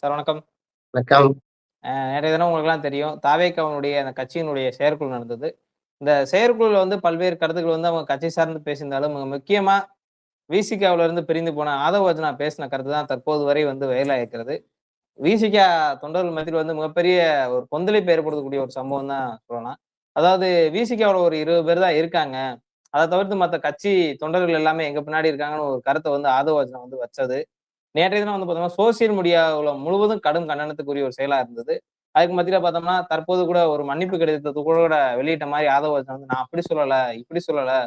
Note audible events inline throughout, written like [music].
Sir வணக்கம். வணக்கம். அ நேற்றைய தினம் உங்களுக்கெல்லாம் தெரியும். தாவேகாவினுடைய அந்த கட்சியினுடைய செயற்குழு நடந்தது. இந்த செயற்குழுல வந்து பல்வேறு கருத்துக்கள் வந்து அவங்க கட்சி சார்ந்து பேசியிருந்தாலும், மிக முக்கியமா விசிகாவுல இருந்து பிரிந்து போன ஆதவ் அர்ஜுனா பேசின கருத்து தான் தற்போது வரை வந்து வைரலா இருக்கிறது. விசிகா தொண்டர்கள் மத்தியில வந்து மிகப்பெரிய ஒரு கொந்தளிப்பை ஏற்படுத்தக்கூடிய ஒரு சம்பவம் தான் சொல்லலாம். அதாவது விசிகாவுல ஒரு 20 பேர் தான் இருக்காங்க. அத தவிர்த்து மத்த கட்சி தொண்டர்கள் எல்லாமே எங்க பின்னாடி இருக்காங்கன்னு ஒரு கருத்த வந்து ஆதவ் அர்ஜுனா வந்து வச்சது. நேற்றைய தினம் வந்து பார்த்தோம்னா, சோசியல் மீடியாவில் முழுவதும் கடும் கண்டனத்துக்குரிய ஒரு செயலா இருந்தது. அதுக்கு மத்தியில் பார்த்தோம்னா, தற்போது கூட ஒரு மன்னிப்பு கடிதத்தை கூட வெளியிட்ட மாதிரி ஆதவ வந்து நான் அப்படி சொல்லலை இப்படி சொல்லலை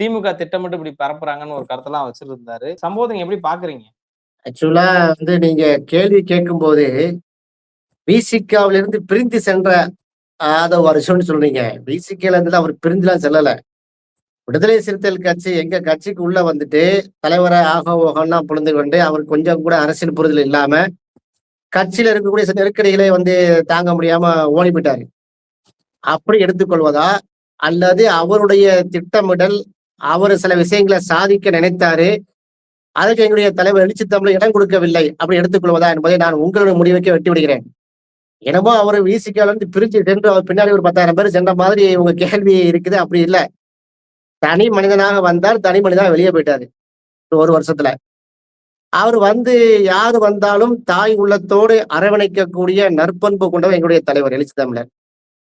திமுக திட்டமிட்டு இப்படி பரப்புறாங்கன்னு ஒரு கருத்தெல்லாம் வச்சிருந்தாரு. சம்பவத்தை நீங்க எப்படி பார்க்குறீங்க? ஆக்சுவலா வந்து நீங்க கேள்வி கேட்கும்போது, விசிகாவிலிருந்து பிரிந்து சென்ற ஆதவ் வருஷம்னு சொல்றீங்க. விசிகால இருந்து அவர் பிரிந்துலாம் செல்லலை விடுதலை சிறுத்தைகள் கட்சி எங்க கட்சிக்கு உள்ள வந்துட்டு, தலைவரை ஆக ஓகம்லாம் புரிந்து கொண்டு, அவர் கொஞ்சம் கூட அரசியல் புரிதல் இல்லாம, கட்சியில இருக்கக்கூடிய சில நெருக்கடிகளை வந்து தாங்க முடியாம ஓடி போயிட்டாரு. அப்படி எடுத்துக்கொள்வதா? அல்லது அவருடைய திட்டமிடல், அவர் சில விஷயங்களை சாதிக்க நினைத்தாரு. அதுக்கு எங்களுடைய தலைவர் எழுச்சி தமிழ் இடம் கொடுக்கவில்லை. அப்படி எடுத்துக்கொள்வதா என்பதை நான் உங்களுடைய முடிவுக்கே வெட்டி விடுகிறேன். என்னமோ அவர் விசிகால இருந்து பிரிச்சு சென்று அவர் பின்னாடி ஒரு 10,000 பேர் சென்ற மாதிரி உங்க கேள்வி இருக்குது. அப்படி இல்லை தனி மனிதனாக வந்தார். தனி மனிதனாக வெளியே போயிட்டாரு. ஒரு வருஷத்துல. அவர் வந்து யார் வந்தாலும் தாய் உள்ளத்தோடு அரவணைக்கக்கூடிய நற்பண்பு கொண்டவர் எங்களுடைய தலைவர் எழுச்சி தமிழர்.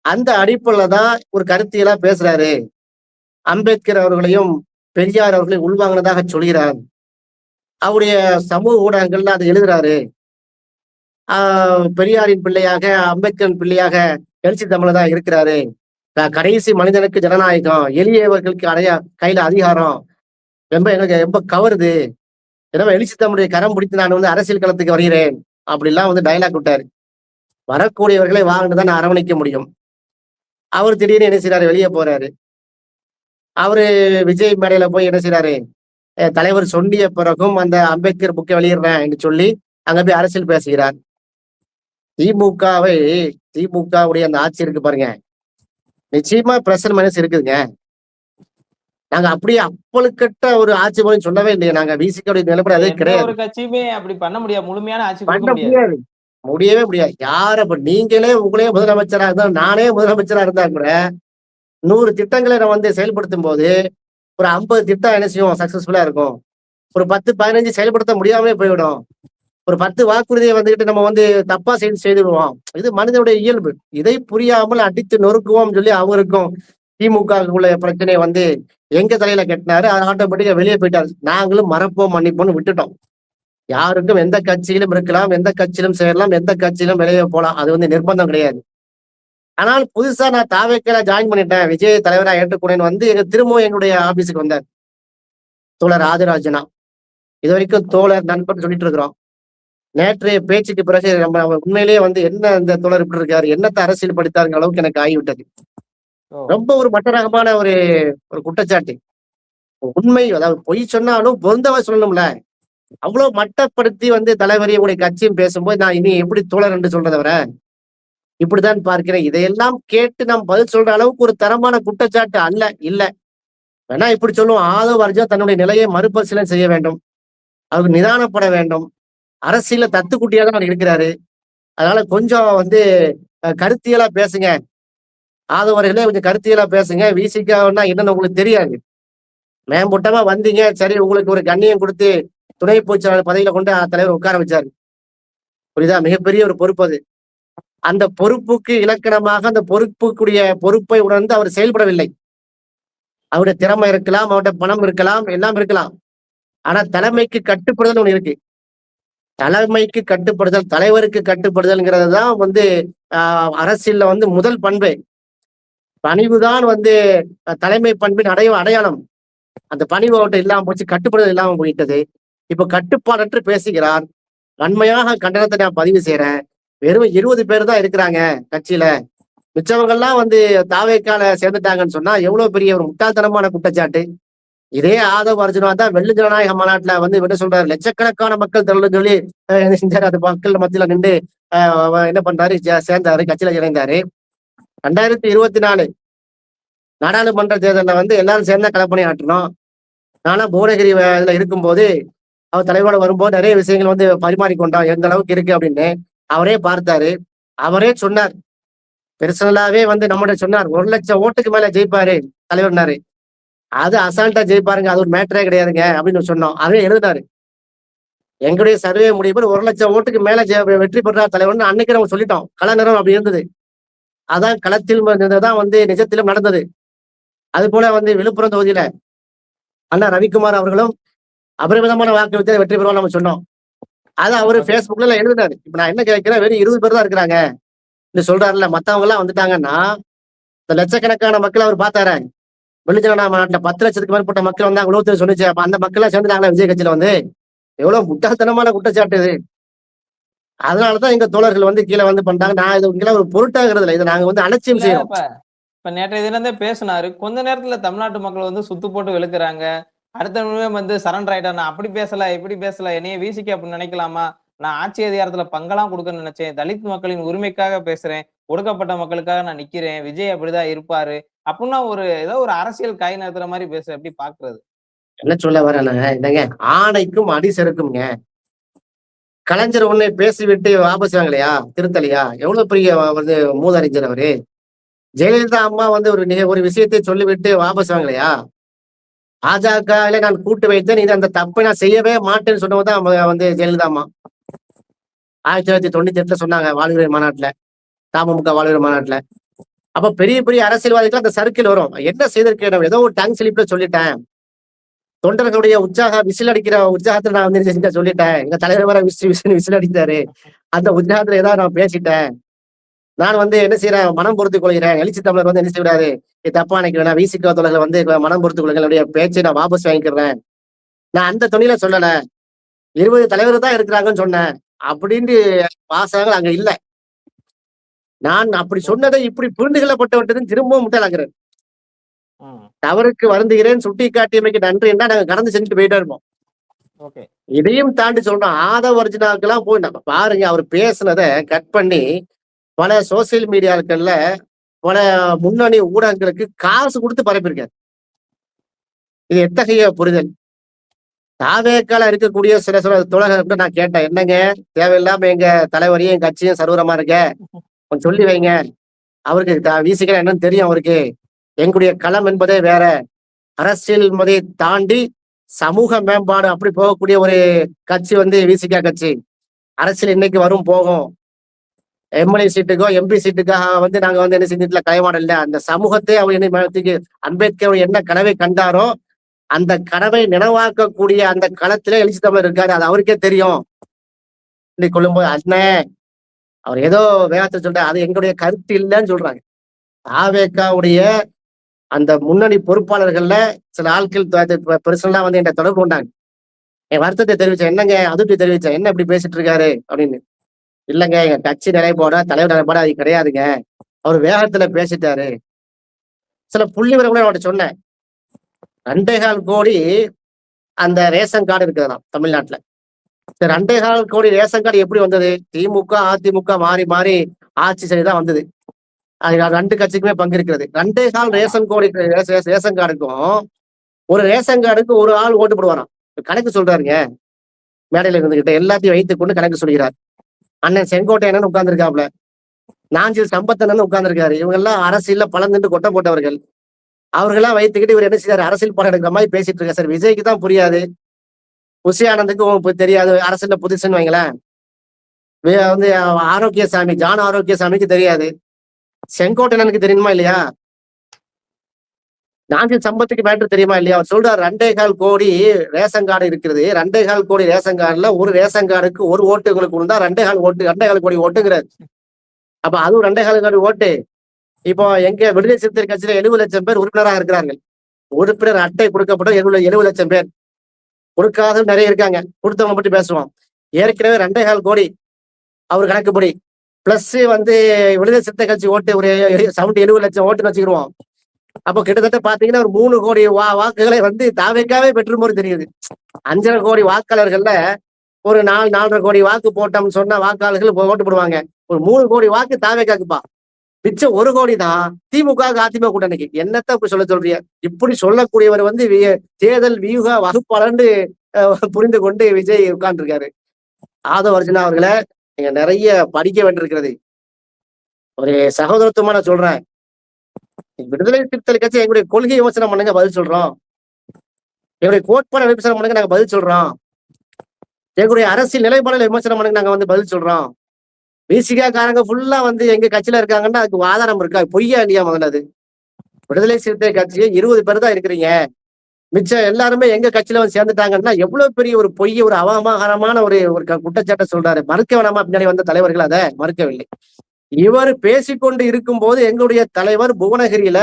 அந்த அடிப்படையில தான் ஒரு கருத்தியலா பேசுறாரு. அம்பேத்கர் அவர்களையும், பெரியார் அவர்களையும் உள்வாங்கினதாக சொல்கிறார். அவருடைய சமூக ஊடகங்கள்ல அதை எழுதுறாரு. பெரியாரின் பிள்ளையாக, அம்பேத்கரின் பிள்ளையாக எழுச்சி தமிழர் தான் இருக்கிறாரு. கடைசி மனிதனுக்கு ஜனநாயகம், எளியவர்களுக்கு அடைய கையில அதிகாரம். ரொம்ப எனக்கு ரொம்ப கவருது. எனவே எழுச்சி தம்முடைய கரம் பிடித்து நான் வந்து அரசியல் களத்துக்கு வருகிறேன். அப்படிலாம் வந்து டயலாக் விட்டாரு. வரக்கூடியவர்களை வான்னு தான் நான் அரவணைக்க முடியும். அவர் திடீர்னு என்ன செய்யறாரு வெளியே போறாரு. அவரு விஜய் மேடையில போய் என்ன செய்யறாரு தலைவர் சொன்னிய பிறகும் அந்த அம்பேத்கர் புக்கை வெளியிடுறேன் என்று சொல்லி, அங்க போய் அரசியல் பேசுகிறார். திமுகவை திமுகவுடைய அந்த ஆட்சி இருக்கு பாருங்க. நிச்சயமா பிளஸ் அண்ட் மைனஸ் இருக்குதுங்க. நாங்க அப்படியே அப்பழுக்கற்ற ஒரு ஆட்சி முறைன்னு சொல்லவே இல்லையே. நாங்க விசிகாவுடைய நிலப்படி அதே கிடையாது. ஒரு கட்சியுமே அப்படி பண்ண முடியாது. முழுமையான ஆட்சி பண்ண முடியாது. முடியவே முடியாது. யார இப்ப நீங்களே உங்களே முதலமைச்சரா இருந்தா, நானே முதலமைச்சரா இருந்தா கூட, 100 திட்டங்களை நம்ம வந்து செயல்படுத்தும்போது, ஒரு 50 திட்டம் என்ன செய்யும்? சக்சஸ்ஃபுல்லா இருக்கும். ஒரு 10, 15 செயல்படுத்த முடியாமலே போய்விடும். ஒரு பத்து வாக்குறுதியை வந்துகிட்டு நம்ம வந்து தப்பா செய்து செய்துடுவோம். இது மனிதனுடைய இயல்பு. இதை புரியாமல் அடித்து நொறுக்குவோம்னு சொல்லி அவருக்கும் திமுகவுக்குள்ள பிரச்சனையை வந்து எங்க தலையில கட்டினாரு. அது ஆட்டோமேட்டிக்கா வெளியே போயிட்டாரு. நாங்களும் மறப்போம், மன்னிப்போம்னு விட்டுட்டோம். யாருக்கும் எந்த கட்சியிலும் இருக்கலாம், எந்த கட்சியிலும் சேரலாம், எந்த கட்சியிலும் வெளியே போகலாம் அது வந்து நிர்பந்தம் கிடையாது. ஆனால் புதுசா நான் தாவேக்கால ஜாயின் பண்ணிட்டேன். விஜய் தலைவரா ஏற்றுக்கொண்டேன்னு வந்து எங்க திரும்பவும் எங்களுடைய ஆபீஸ்க்கு வந்தார். தோழர் ராஜராஜனா. இது வரைக்கும் தோழர், நண்பன் சொல்லிட்டு இருக்கிறோம். நேற்றைய பேச்சுக்கு பிறகு நம்ம அவர் உண்மையிலேயே வந்து என்ன இந்த தோழர் இப்படி இருக்காரு? என்னத்த அரசியல் படித்தாருங்கிற அளவுக்கு எனக்கு ஆகிவிட்டது. ரொம்ப ஒரு மட்டரகமான ஒரு ஒரு குற்றச்சாட்டு. உண்மை அதாவது பொய் சொன்னாலும் பொருந்தவ சொல்லணும்ல. அவ்ளோ மட்டப்படுத்தி வந்து தலைவரையும் உங்களுடைய கட்சியும் பேசும்போது, நான் இனி எப்படி தோழர் என்று சொல்றத வர? இப்படித்தான் பார்க்கிறேன். இதையெல்லாம் கேட்டு நாம் பதில் சொல்ற அளவுக்கு ஒரு தரமான குற்றச்சாட்டு அல்ல, இல்ல. வேணா இப்படி சொல்லுவோம். ஆதவ் அர்ஜுனா தன்னுடைய நிலையை மறுபரிசீலனை செய்ய வேண்டும். அவர் நிதானப்பட வேண்டும். அரசியல்ல தத்துக்குட்டியா தான் அவர் இருக்கிறாரு. அதனால கொஞ்சம் வந்து கருத்தியலா பேசுங்க. ஆதவர்களே கொஞ்சம் கருத்தியலா பேசுங்க. விசிகான்னா என்னன்னு உங்களுக்கு தெரியாது. மேம்பூட்டமா வந்தீங்க. சரி உங்களுக்கு ஒரு கண்ணியம் கொடுத்து துணை பொதுச்செயலாளர் பதவியில கொண்டு தலைவர் உட்கார வச்சாரு. புரியுதா? மிகப்பெரிய ஒரு பொறுப்பு அது. அந்த பொறுப்புக்கு இலக்கணமாக அந்த பொறுப்புக்குரிய பொறுப்பை உணர்ந்து அவர் செயல்படவில்லை. அவருடைய திறமை இருக்கலாம், அவருடைய பணம் இருக்கலாம், எல்லாம் இருக்கலாம். ஆனா தலைமைக்கு கட்டுப்படுதல் ஒண்ணு இருக்கு. தலைமைக்கு கட்டுப்படுதல், தலைவருக்கு கட்டுப்படுதல்ங்கிறது தான் வந்து அ அரசியல்ல வந்து முதல் பண்பு பணிவுதான் வந்து தலைமை பண்பின் அடைய அடையாளம். அந்த பணிவு அவர்ட்ட இல்லாமல் போச்சு. கட்டுப்படுதல் இல்லாமல் போயிட்டது. இப்ப கட்டுப்பாடற்று பேசுகிறார். வன்மையாக கண்டனத்தை நான் பதிவு செய்கிறேன் வெறும் 20 பேர் தான் இருக்கிறாங்க கட்சியில. மிச்சவங்கள்லாம் வந்து தாவேக்கால சேர்ந்துட்டாங்கன்னு சொன்னா, எவ்வளவு பெரிய ஒரு முட்டாள்தனமான குற்றச்சாட்டு. இதே ஆதவ் அர்ஜுனா தான் வெள்ளு ஜனநாயக மாநாட்டுல வந்து என்ன சொல்றாரு? லட்சக்கணக்கான மக்கள் திரளு சொல்லி என்ன செஞ்சாரு? அது மக்கள் மத்தியில நின்று என்ன பண்றாரு? சேர்ந்தாரு. கட்சியில இணைந்தாரு. 2024 நாடாளுமன்ற தேர்தலில் வந்து எல்லாரும் சேர்ந்தா கலப்பணி ஆட்டணும் ஆற்றணும். நானா புவனகிரி இதுல இருக்கும்போது, அவர் தலைவரோட வரும்போது நிறைய விஷயங்கள் வந்து பரிமாறிக்கொண்டோம் எந்த அளவுக்கு இருக்கு அப்படின்னு அவரே பார்த்தாரு அவரே சொன்னார் பெர்சனலாவே வந்து நம்மகிட்ட சொன்னார் ஒரு லட்சம் ஓட்டுக்கு மேல ஜெயிப்பாரு தலைவர்னாரு அது அசால்ட்டா ஜெயிப்பாருங்க. அது ஒரு மேட்டரே கிடையாதுங்க அப்படின்னு சொன்னோம். அதே எழுதினாரு. எங்களுடைய சர்வே முடிவு ஒரு லட்சம் ஓட்டுக்கு மேல ஜெய- வெற்றி பெற்றார் தலைவர்னு அன்னைக்கு நம்ம சொல்லிட்டோம். கள நிறம் அப்படி இருந்தது. அதான் களத்தில் தான் வந்து நிஜத்திலும் நடந்தது. அது போல வந்து விழுப்புரம் தொகுதியில அண்ணா ரவிக்குமார் அவர்களும் அபரிமிதமான வாக்கு வித்தியாசம் வெற்றி பெறுவோம் நம்ம சொன்னோம். அது அவரு பேஸ்புக்ல எழுதினாரு. இப்ப நான் என்ன கேட்கிறேன்? வெறும் இருபது பேர் தான் இருக்கிறாங்க. இந்த சொல்றாருல மத்தவங்க எல்லாம் வந்துட்டாங்கன்னா இந்த லட்சக்கணக்கான மக்கள் அவர் பார்த்தாரு. வெளிச்சனா மாவட்டத்துல பத்து லட்சத்துக்கு மேற்பட்ட மக்கள் வந்தாங்க உலகத்தில் சொன்னிச்சு அப்ப அந்த மக்கள் எல்லாம் சேர்ந்துட்டாங்களா விஜய் கட்சியில வந்து? எவ்வளவு முட்டாள்தனமான குற்றச்சாட்டு இது. அதனாலதான் எங்க தோழர்கள் வந்து கீழே வந்து பண்றாங்க. நான் இது இங்கெல்லாம் ஒரு பொருட்டாகிறது இல்லை. இதை நாங்க வந்து அலட்சியம் செய்யறோம். இப்ப நேற்றைய தினந்தே பேசினாரு. கொஞ்ச நேரத்துல தமிழ்நாட்டு மக்கள் வந்து சுத்து போட்டு வெளுக்குறாங்க. அடுத்த நிமிஷமே வந்து சரண்டர் ஆயிட்டா நான் அப்படி பேசல இப்படி பேசல. என்னைய வீசிக்க அப்படின்னு நினைக்கலாமா? நான் ஆட்சி அதிகாரத்துல பங்கெல்லாம் கொடுக்கணும்னு நினைச்சேன். தலித் மக்களின் உரிமைக்காக பேசுறேன். ஒடுக்கப்பட்ட மக்களுக்காக நான் நிக்கிறேன். விஜய் அப்படிதான் இருப்பாரு. அப்படின்னா ஒரு ஏதோ ஒரு அரசியல் காய் நடத்துற மாதிரி பேச எப்படி பாக்குறது? என்ன சொல்ல வரேன்னா என்னங்க ஆணைக்கும் அடி செருக்குங்க கலைஞர் ஒண்ணு பேசிவிட்டு வாபஸ் வாங்கலையா? திருத்தலையா? எவ்வளவு பெரிய வந்து மூதறிஞர் அவரு? ஜெயலலிதா அம்மா வந்து ஒரு ஒரு விஷயத்தை சொல்லிவிட்டு வாபஸ் வாங்கலையா? பாஜகல நான் கூட்டு வைத்தேன் இது அந்த தப்பை நான் செய்யவே மாட்டேன்னு சொன்னவங்க தான் அவங்க வந்து ஜெயலலிதா அம்மா. ஆயிரத்தி தொள்ளாயிரத்தி தொண்ணூத்தி எட்டுல சொன்னாங்க வாழ்வியல் மாநாட்டுல. தாமமுக வாழ்வியல் மாநாட்டுல. அப்ப பெரிய பெரிய அரசியல்வாதிகள் அந்த சர்க்கிள் வரும். என்ன செய்திருக்கேன் ஏதோ ஒரு டங் ஸ்லிப்ல சொல்லிட்டேன். தொண்டர்களுடைய உற்சாக விசில் அடிக்கிற உற்சாகத்துல நான் வந்து செஞ்ச சொல்லிட்டேன்? எங்க தலைவர் வர விசில் விசில் விசில் அடித்தாரு அந்த உற்சாகத்துல ஏதாவது நான் பேசிட்டேன். நான் வந்து என்ன செய்யறேன் மனம் பொறுத்து கொள்கிறேன். எழுச்சி தமிழர் வந்து என்ன செய்யறாரு இது தப்பா நினைக்கிறேன். நான் விசிக வந்து மனம் பொறுத்து கொள்ளுங்கள். பேச்சை நான் வாபஸ் வாங்கிக்கிறேன். நான் அந்த துணியில சொல்லல. இருபது தலைவர் தான் இருக்கிறாங்கன்னு சொன்னேன். அப்படின்ட்டு வாசகங்கள் அங்க இல்லை. நான் அப்படி சொன்னதை இப்படி புரிந்து கொள்ளப்பட்டவற்றின் திரும்பவும் முட்டாளாகிறேன். தவறுக்கு வருந்துகிறேன் சுட்டி காட்டியமைக்கு நன்றி என்ன நாங்க கடந்து செஞ்சுட்டு போயிட்டே இருப்போம். இதையும் தாண்டி சொல்றோம் ஆதவ ஒரிஜினாக்கெல்லாம் போய் நம்ம பாருங்க அவர் பேசுனதை கட் பண்ணி பல சோசியல் மீடியாக்கள்ல பல முன்னணி ஊடகங்களுக்கு காசு கொடுத்து பரப்பியிருக்காரு. இது எத்தகைய புரிதல்? தாவேக்கால இருக்கக்கூடிய சில சில தோழர்கள் நான் கேட்டேன் என்னங்க? தேவையில்லாம எங்க தலைவரையும் என் கட்சியும் சர்வரமா இருக்க? கொஞ்சம் சொல்லி வைங்க. அவருக்கு வீசிக்கலாம் என்னன்னு தெரியும் அவருக்கு. எங்களுடைய களம் என்பதே வேற. அரசியல் என்பதை தாண்டி சமூக மேம்பாடு அப்படி போகக்கூடிய ஒரு கட்சி வந்து விசிகா கட்சி. அரசியல் இன்னைக்கு வரும் போகும். எம்எல்ஏ சீட்டுக்கோ எம்பி சீட்டுக்காக வந்து நாங்க வந்து என்ன செஞ்சிட்டுல கைமாடல் அந்த சமூகத்தை அவர் என்ன அம்பேத்கர் என்ன கனவை கண்டாரோ அந்த கனவை நினைவாக்கக்கூடிய அந்த களத்திலே எழுச்சி தமிழ் இருக்காரு. அது அவருக்கே தெரியும். இன்னைக்கு கொள்ளும்போது அண்ணன் அவர் ஏதோ வேகத்தை சொல்ற அது எங்களுடைய கருத்து இல்லைன்னு சொல்றாங்க. ஆவேக்காவுடைய அந்த முன்னணி பொறுப்பாளர்கள்ல சில ஆட்கள் பெருசெல்லாம் வந்து என்ன தொடர்பு கொண்டாங்க. என் வருத்தத்தை தெரிவிச்சேன். என்னங்க அதிருப்தி தெரிவிச்சேன். என்ன இப்படி பேசிட்டு இருக்காரு? அப்படின்னு. இல்லைங்க எங்க கட்சி நிலைப்பாடா தலைவர் நிலைப்பாட அது கிடையாதுங்க. அவர் வேகத்துல பேசிட்டாரு. சில புள்ளி கூட அவர்கிட்ட சொன்னேன். ரெண்டே கால் கோடி அந்த ரேஷன் கார்டு இருக்குதுதான் தமிழ்நாட்டுல. சார் ரெண்டே கால் கோடி ரேஷன் கார்டு எப்படி வந்தது? திமுக அதிமுக மாறி மாறி ஆட்சி செய்துதான் வந்தது. அது ரெண்டு கட்சிக்குமே பங்கு இருக்கிறது. ரெண்டே கால் ரேஷன் கோடி ரேஷன் கார்டுக்கும் ஒரு ரேஷன் கார்டுக்கு ஒரு ஆள் ஓட்டு போடுவாராம். கணக்கு சொல்றாருங்க. மேடையில இருந்துகிட்ட எல்லாத்தையும் வைத்துக் கொண்டு கணக்கு சொல்கிறார். அண்ணன் செங்கோட்டையன் உட்கார்ந்துருக்காப்ல நாஞ்சில் சம்பத்தண்ணன் உட்கார்ந்துருக்காரு. இவங்க எல்லாம் அரசியல்ல பலந்துட்டு கொட்டை போட்டவர்கள். அவர்களாம் வைத்துக்கிட்டு இவர் என்ன செய்யறாரு அரசியல் படம் எடுக்கிற மாதிரி பேசிட்டு இருக்காரு. சார் விஜய்க்கு தான் புரியாது. குஷி ஆனந்துக்கு உங்களுக்கு தெரியாது. அரசுல புதுசுன்னு வைங்களேன். வே- வந்து ஆரோக்கியசாமி ஜான் ஆரோக்கியசாமிக்கு தெரியாது. செங்கோட்டனனுக்கு தெரியுமா இல்லையா? நாஞ்சில் சம்பத்துக்கு மேட்ரு தெரியுமா இல்லையா? அவர் சொல்றாரு ரெண்டே கால் கோடி ரேஷன் கார்டு இருக்கிறது. ரெண்டே கால் கோடி ரேஷன் கார்டுல ஒரு ரேஷன் கார்டுக்கு ஒரு ஓட்டு உங்களுக்கு இருந்தா ரெண்டே கால் ஓட்டு ரெண்டே கால் கோடி ஓட்டுங்கிறாரு. அப்ப அதுவும் ரெண்டே கால் கோடி ஓட்டு. இப்போ எங்க விடுதலை சிறுத்தை கட்சியில எழுபது லட்சம் பேர் உறுப்பினராக இருக்கிறார்கள். உறுப்பினர் அட்டை கொடுக்கப்பட்ட எழுபது எழுபது லட்சம் பேர். கொடுக்காத நிறைய இருக்காங்க. கொடுத்தவங்க பற்றி பேசுவோம். ஏற்கனவே ரெண்டே கால் கோடி அவர் கணக்குப்படி பிளஸ் வந்து விடுதலை சித்த கட்சி ஓட்டு ஒரு செவன்டி எழுபது லட்சம் ஓட்டுன்னு வச்சுக்கிடுவோம் அப்போ கிட்டத்தட்ட பாத்தீங்கன்னா ஒரு மூணு கோடி வா வாக்குகளை வந்து தாவேக்காவே பெற்றுமோறு தெரியுது. அஞ்சரை கோடி வாக்காளர்கள்ல ஒரு நாலு நாலரை கோடி வாக்கு போட்டோம்னு சொன்னா வாக்காளர்கள் ஓட்டு போடுவாங்க. ஒரு மூணு கோடி வாக்கு தாவேக்காக்குப்பா. மிச்சம் ஒரு கோடி தான் திமுக அதிமுக கூட்டணிக்கு என்னத்த இப்படி சொல்ல சொல்றீங்க? இப்படி சொல்லக்கூடியவர் வந்து தேர்தல் வியூக வகுப்பாளர்னு புரிந்து கொண்டு விஜய் உட்கார்ந்துருக்காரு. ஆதவ அர்ஜுனா அவர்களை நீங்க நிறைய படிக்க வேண்டியிருக்கிறது. ஒரு சகோதரத்துவமா நான் சொல்றேன். விடுதலை சிறுத்தைகள் கட்சி எங்களுடைய கொள்கை விமர்சனம் பண்ணுங்க பதில் சொல்றோம். எங்களுடைய கோட்பாடு விமர்சனம் பண்ணுங்க நாங்க பதில் சொல்றோம். எங்களுடைய அரசியல் நிலைப்பாடுகளை விமர்சனம் பண்ணுங்க நாங்க வந்து பதில் சொல்றோம். விசிகா காரங்க ஃபுல்லா வந்து எங்க கட்சியில இருக்காங்கன்னா அதுக்கு ஆதாரம் இருக்கா? பொய்யா இல்லையா முதல்ல அது? விடுதலை சிறுத்தை கட்சியை இருபது பேர் தான் இருக்கிறீங்க. மிச்சம் எல்லாருமே எங்க கட்சியில வந்து சேர்ந்துட்டாங்கன்னா எவ்வளவு பெரிய ஒரு பொய் ஒரு அவமாகரமான ஒரு ஒரு க- குற்றச்சாட்டை சொல்றாரு. மறுக்க வேணாமா பின்னாடி வந்த தலைவர்கள் அதை மறுக்கவில்லை. இவர் பேசிக்கொண்டு இருக்கும்போது எங்களுடைய தலைவர் புவனகிரியில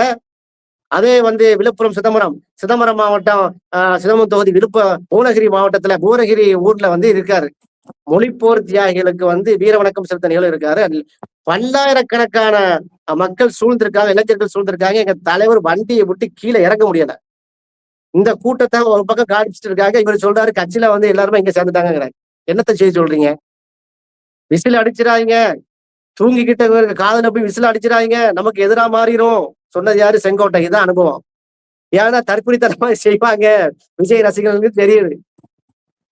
அதே வந்து விழுப்புரம் சிதம்பரம் சிதம்பரம் மாவட்டம் ஆஹ், சிதம்பரம் தொகுதி விழுப்புரம் புவனகிரி மாவட்டத்துல புவனகிரி ஊர்ல வந்து இருக்காரு. மொழிப்போர் தியாகிகளுக்கு வந்து வீர வணக்கம் செலுத்த நிகழ்வு இருக்காரு. பல்லாயிரக்கணக்கான மக்கள் சூழ்ந்திருக்காங்க இளைஞர்கள் சூழ்ந்திருக்காங்க. எங்க தலைவர் வண்டியை விட்டு கீழே இறங்க முடியல. இந்த கூட்டத்தை ஒரு பக்கம் காடிச்சிட்டு இருக்காங்க. இவர் சொல்றாரு கட்சியில வந்து எல்லாருமே இங்க சேர்ந்துட்டாங்கிறாங்க என்னத்த செய்ய சொல்றீங்க? விசில் அடிச்சிடாதீங்க. தூங்கிக்கிட்ட காதல காதுல போய் விசில் அடிச்சிடாதீங்க. நமக்கு எதிரா மாறிடும் சொன்னது யாரு? செங்கோட்டை. இதுதான் அனுபவம். ஏன்னா தற்குறித்தனமா செய்வாங்க. விஜய் ரசிகர்களுக்கு தெரியுது.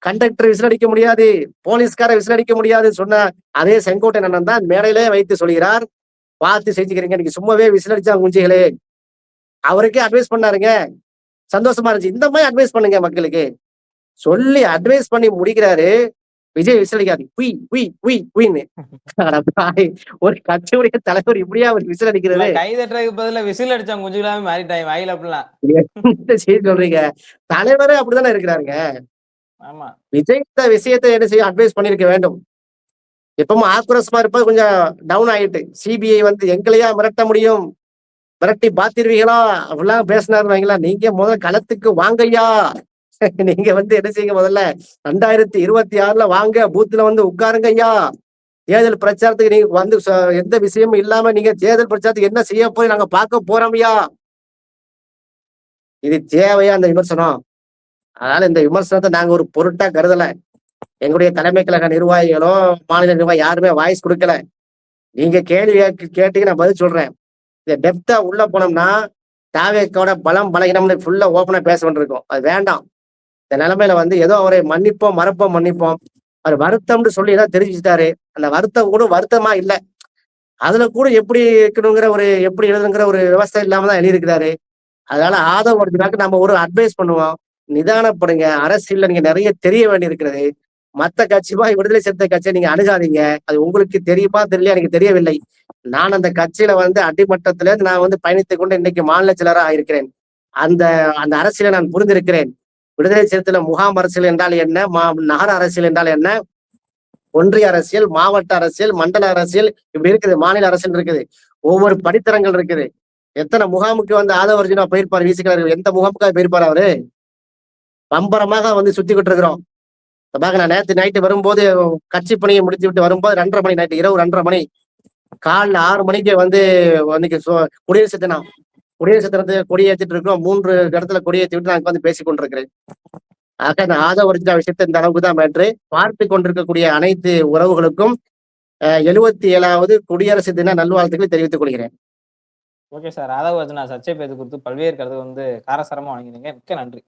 கண்டக்டர் விசில் அடிக்க முடியாது போலீஸ்கார விசில் அடிக்க முடியாது சொன்ன அதே செங்கோட்டை அண்ணன் தான் மேடையிலே வைத்து சொல்கிறார். பார்த்து செஞ்சுக்கிறீங்க நீங்க சும்மாவே விசில் அடிச்சா குஞ்சிகளே. அவருக்கே அட்வைஸ் பண்ணாருங்க. சந்தோஷமா இருந்துச்சு. இந்த மாதிரி அட்வைஸ் பண்ணுங்க மக்களுக்கு. சொல்லி அட்வைஸ் பண்ணி முடிக்கிறாரு. விஜய் விசில் அடிக்காது குய் குய் குய் குயின்னு. ஒரு கட்சியுடைய தலைவர் இப்படியா அவர் விசில் அடிக்கிறது கை தட்டுறதுக்கு பதிலா விசில் அடிச்சாங்க குஞ்சுகளாவே மாறிட்டாங்க. வாயில அப்படிலாம். சொல்றீங்க? தலைவரே அப்படித்தானே இருக்கிறாருங்க. விஜய் இந்த விஷயத்தை என்ன செய்ய அட்வைஸ் பண்ணிருக்க வேண்டும். எப்பவும் ஆக்ரோஷமா இருப்பது கொஞ்சம் டவுன் ஆயிட்டு. சிபிஐ வந்து எங்களையா மிரட்ட முடியும்? மிரட்டி பாத்திருவீங்களா அப்படிலாம் பேசினாரு வைங்களா நீங்க முதல் களத்துக்கு வாங்கய்யா. [laughs] நீங்க வந்து என்ன செய்யுங்க முதல்ல? ரெண்டாயிரத்தி இருபத்தி ஆறுல வாங்க. பூத்துல வந்து உட்காருங்க ஐயா தேர்தல் பிரச்சாரத்துக்கு நீங்க வந்து எந்த விஷயமும் இல்லாம நீங்க தேர்தல் பிரச்சாரத்துக்கு என்ன செய்ய போய் நாங்க பார்க்க போறோம்யா இது தேவையா? அந்த விமர்சனம். அதனால இந்த விமர்சனத்தை நாங்க ஒரு பொருட்டா கருதல. எங்களுடைய தலைமை கழக நிர்வாகிகளோ மாநில நிர்வாகி யாருமே வாய்ஸ் கொடுக்கல. நீங்க கேள்வி கேட்டீங்க நான் பதில் சொல்றேன். இந்த டெப்தா உள்ள போனோம்னா தாவேக்கோட பலம் பலகீனம்னு ஃபுல்லா ஓப்பனா பேச வேண்டியிருக்கும். அது வேண்டாம். இந்த நிலைமையில வந்து ஏதோ அவரை மன்னிப்போம் மறப்போம் மன்னிப்போம். அவர் வருத்தம்னு சொல்லி ஏதாவது தெரிவிச்சுட்டாரு. அந்த வருத்தம் கூட வருத்தமா இல்லை. அதுல கூட எப்படி இருக்கணுங்கிற ஒரு எப்படி எழுதுங்கிற ஒரு விவசாயம் இல்லாம தான் எழுதியிருக்கிறாரு. அதனால ஆதவ ஒருத்தராக்கு நம்ம ஒரு அட்வைஸ் பண்ணுவோம். நிதானப்படுங்க. அரசியல் நீங்க நிறைய தெரிய வேண்டி இருக்கிறது மத்த கட்சிமா விடுதலை சேர்த்த கட்சியை நீங்க அணுகாதீங்க. அது உங்களுக்கு தெரியுமா தெரியல எனக்கு தெரியவில்லை. நான் அந்த கட்சியில வந்து அடிமட்டத்துல இருந்து நான் வந்து பயணித்துக் கொண்டு இன்னைக்கு மாநில செயலராக இருக்கிறேன். அந்த அந்த அரசியலை நான் புரிந்திருக்கிறேன். விடுதலை சிறுத்தையில முகாம் அரசியல் என்றால் என்ன? மா நகர அரசியல் என்றால் என்ன? ஒன்றிய அரசியல் மாவட்ட அரசியல் மண்டல அரசியல் இப்படி இருக்குது. மாநில அரசியல் இருக்குது. ஒவ்வொரு படித்தரங்கள் இருக்குது. எத்தனை முகாமுக்கு வந்து ஆதவர்ஜினா போயிருப்பார் வீசுகிறார். எந்த முகாமுக்காக போயிருப்பார் அவரு? பம்பரமாக வந்து சுத்திக்கிட்டு இருக்கிறோம் இப்ப பாக்க நான் நேற்று நைட்டு வரும்போது கட்சி பணியை முடித்து விட்டு வரும்போது ரெண்டரை மணி நைட்டு இரவு ரெண்டரை மணி காலைல ஆறு மணிக்கு வந்து இன்னைக்கு சு- குடியரசு தினம். குடியரசு தினத்தை கொடியேற்றிட்டு இருக்கிறோம். மூன்று இடத்துல கொடியேற்றி விட்டு நான் வந்து பேசிக் கொண்டிருக்கிறேன். ஆக இந்த ஆதவர்ஜினா விஷயத்தை இந்த அளவுக்கு தான் மேற்று பார்த்து கொண்டிருக்கக்கூடிய அனைத்து உறவுகளுக்கும் எழுபத்தி ஏழாவது குடியரசு தின நல்வாழ்த்துக்களை தெரிவித்துக் கொள்கிறேன். Okay sir. ராதாவர்ஜனா சர்ச்சை பேது குறித்து பல்வேறு கருத்து வந்து காரசாரமாக வழங்கினீங்க. மிக்க நன்றி.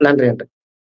நன்றி நன்றி